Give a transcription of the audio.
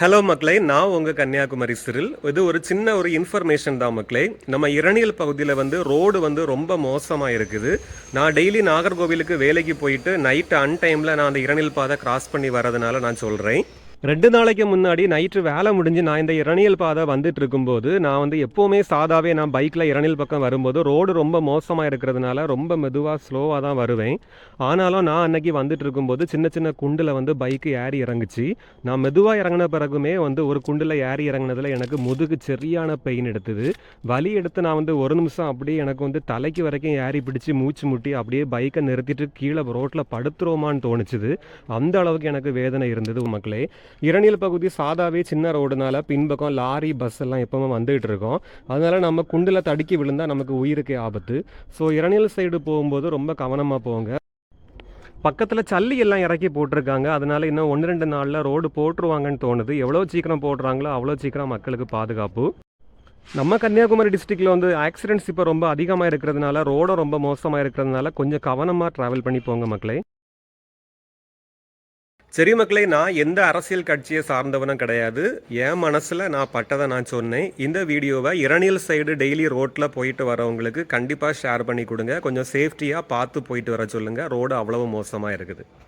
Hello மக்களே. நான் உங்கள் கன்னியாகுமரி சிறில். இது ஒரு சின்ன ஒரு இன்ஃபர்மேஷன் தான் மக்களே. நம்ம இரணியல் பகுதியில் வந்து ரோடு வந்து ரொம்ப மோசமாக இருக்குது. நான் டெய்லி நாகர்கோவிலுக்கு வேலைக்கு போயிட்டு நைட்டு அன்டைமில் நான் அந்த இரணியல் பாதை கிராஸ் பண்ணி வரதுனால நான் சொல்கிறேன் ரெண்டு நாளைக்கு முன்னாடி நைட்டு வேலை முடிஞ்சு நான் இந்த இரணியல் பாதை வந்துட்டு இருக்கும்போது நான் வந்து எப்போவுமே சாதாவே நான் பைக்கில் இரணியல் பக்கம் வரும்போது ரோடு ரொம்ப மோசமாக இருக்கிறதுனால ரொம்ப மெதுவாக ஸ்லோவாக தான் வருவேன். ஆனாலும் நான் அன்னைக்கு வந்துட்டு இருக்கும்போது சின்ன சின்ன குண்டில் வந்து பைக்கு ஏறி இறங்குச்சு. நான் மெதுவாக இறங்கின பிறகுமே வந்து ஒரு குண்டில் ஏறி இறங்கினதில் எனக்கு முதுகு சரியான பெயின் எடுத்தது. வலி எடுத்து நான் வந்து ஒரு நிமிஷம் அப்படியே எனக்கு வந்து தலைக்கு வரைக்கும் ஏறி பிடிச்சி மூச்சு முட்டி அப்படியே பைக்கை நிறுத்திட்டு கீழே ரோட்டில் படுத்துருவோமான்னு தோணுச்சுது. அந்த அளவுக்கு எனக்கு வேதனை இருந்தது மக்களே. இரணியல் பகுதி சாதாவே சின்ன ரோடுனால பின்பக்கம் லாரி பஸ் எல்லாம் எப்பவுமே வந்துகிட்டு இருக்கோம். அதனால நம்ம குண்டில் தடுக்கி விழுந்தா நமக்கு உயிருக்கே ஆபத்து. ஸோ இரணியல் சைடு போகும்போது ரொம்ப கவனமாக போங்க. பக்கத்தில் சல்லி எல்லாம் இறக்கி போட்டிருக்காங்க. அதனால இன்னும் ஒன்று ரெண்டு நாளில் ரோடு போட்டுருவாங்கன்னு தோணுது. எவ்வளோ சீக்கிரம் போடுறாங்களோ அவ்வளோ சீக்கிரம் மக்களுக்கு பாதுகாப்பு. நம்ம கன்னியாகுமரி டிஸ்ட்ரிக்டில் வந்து ஆக்சிடென்ட்ஸ் இப்போ ரொம்ப அதிகமாக இருக்கிறதுனால ரோடும் ரொம்ப மோசமாக இருக்கிறதுனால கொஞ்சம் கவனமாக ட்ராவல் பண்ணி போங்க மக்களே. சரி மக்களே நான் எந்த அரசியல் கட்சியை சார்ந்தவனும் கிடையாது. என் மனசில் நான் பட்டதை நான் சொன்னேன். இந்த வீடியோவை இரணியல் சைடு டெய்லி ரோட்டில் போயிட்டு வரவங்களுக்கு கண்டிப்பாக ஷேர் பண்ணி கொடுங்க. கொஞ்சம் சேஃப்டியாக பார்த்து போயிட்டு வர சொல்லுங்கள் ரோடு அவ்வளவு மோசமாக இருக்குது.